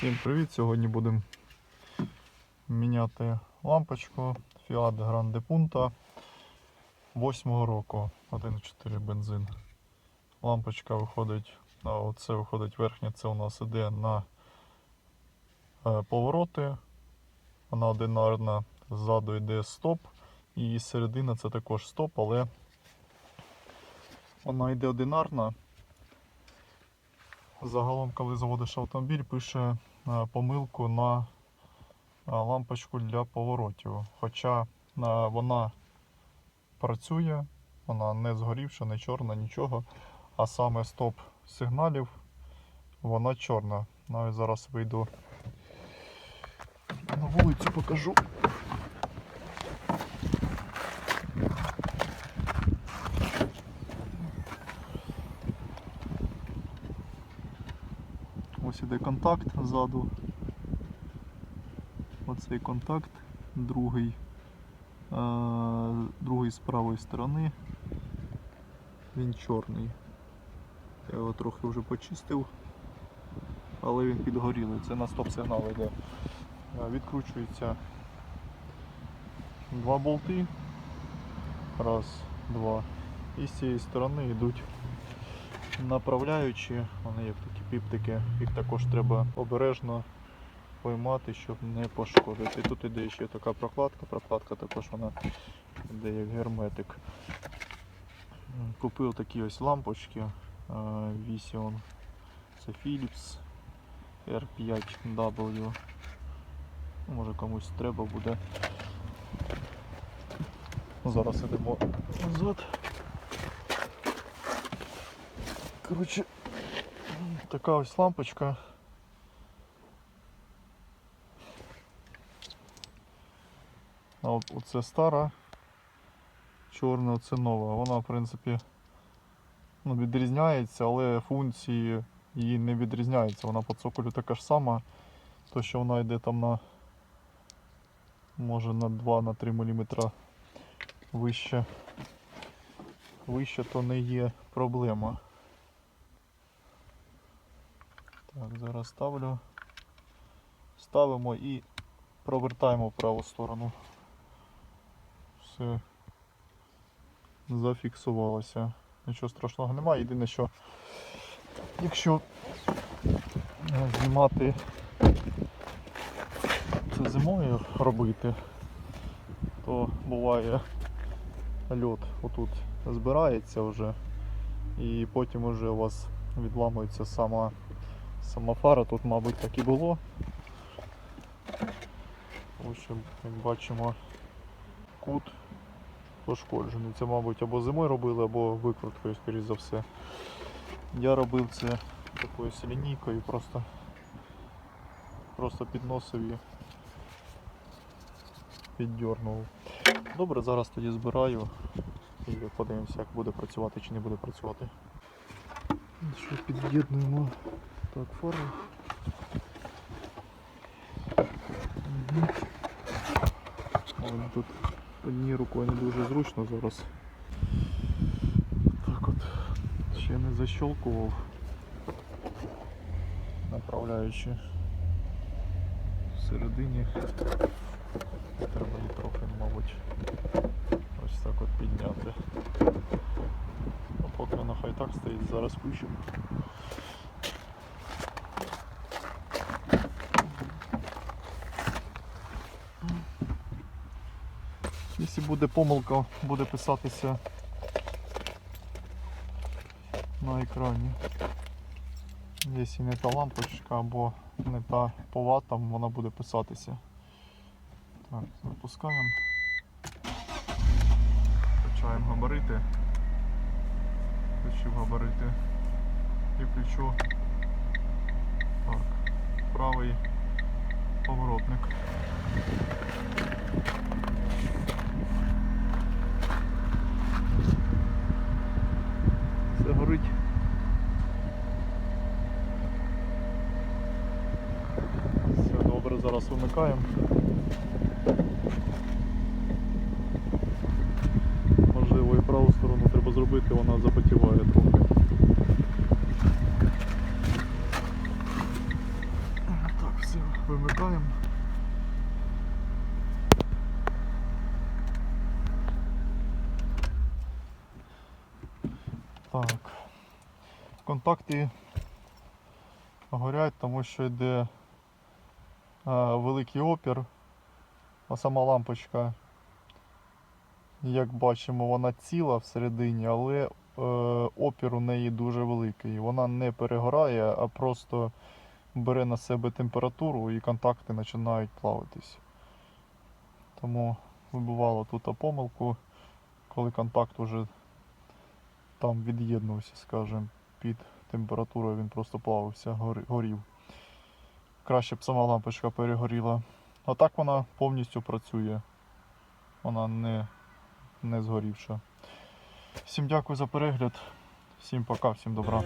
Всім привіт! Сьогодні будемо міняти лампочку Fiat Grande Punto 8 року 1.4 бензин. Лампочка виходить, а оце виходить верхня, це у нас іде на е, повороти. Вона одинарна, ззаду йде стоп, і середина це також стоп, але вона йде одинарна. Загалом, коли заводиш автомобіль, пише помилку на е, лампочку для поворотів. Хоча е, вона працює, вона не згорівша, не чорна, нічого. А саме стоп сигналів, вона чорна. Навіть зараз вийду на вулицю, покажу. Ось іде контакт ззаду. Оцей контакт, другий, е, другий з правої сторони. Він чорний. Я його трохи вже почистив, але він підгорілий. Це на стоп-сигнал йде. Е, Відкручується два болти. Раз, два. І з цієї сторони йдуть направляючі, вони як такі піптики, їх також треба обережно поймати, щоб не пошкодити. Тут іде ще така прокладка, прокладка також вона йде як герметик. Купив такі ось лампочки Vision. Це Philips R5W. Ну, Може комусь треба буде. Зараз ідемо назад. Коротше, така ось лампочка. А от оце стара, чорна, це нова. Вона, в принципі, ну, відрізняється, але функції її не відрізняються. Вона по цоколю така ж сама. То, що вона йде там на може на 2-3 мм вище. Вище то не є проблема. Так, зараз ставлю. Ставимо і провертаємо в праву сторону. Все зафіксувалося. Нічого страшного немає. Єдине, що якщо знімати це зимою робити, то буває льот отут збирається вже і потім вже у вас відламується сама Сама фара тут, мабуть, так і було. В общем, як бачимо, кут пошкоджений. Це, мабуть, або зимою робили, або викруткою, скоріш за все. Я робив це такою лінійкою, просто, просто підносив і піддернув. Добре, зараз тоді збираю і подивимося, як буде працювати чи не буде працювати. Що під'єднуємо так, фару. Угу. Ой, тут однією рукою не дуже зручно зараз. Так от, ще не защелкував, направляючи всередині. Треба її трохи, мабуть, ось так от підняти. А поки вона хай так стоїть, зараз включимо. Якщо буде помилка, буде писатися на екрані. Якщо не та лампочка або не та по ватам, вона буде писатися. Так, запускаємо. Качаємо габарити. Включив габарити. І включу так, правий поворотник. Все. Все добре, зараз вимикаємо. Можливо і праву сторону треба зробити, вона запотіває трохи. Так, вимикаємо. Так. Контакти горять, тому що йде е, великий опір, а сама лампочка, як бачимо, вона ціла всередині, але е, опір у неї дуже великий. Вона не перегорає, а просто бере на себе температуру і контакти починають плавитись. Тому вибивало тут помилку, коли контакт уже там від'єднувся, скажімо, під температурою він просто плавився, горів. Краще б сама лампочка перегоріла. А так вона повністю працює. Вона не, не згорівша. Всім дякую за перегляд. Всім пока, всім добра.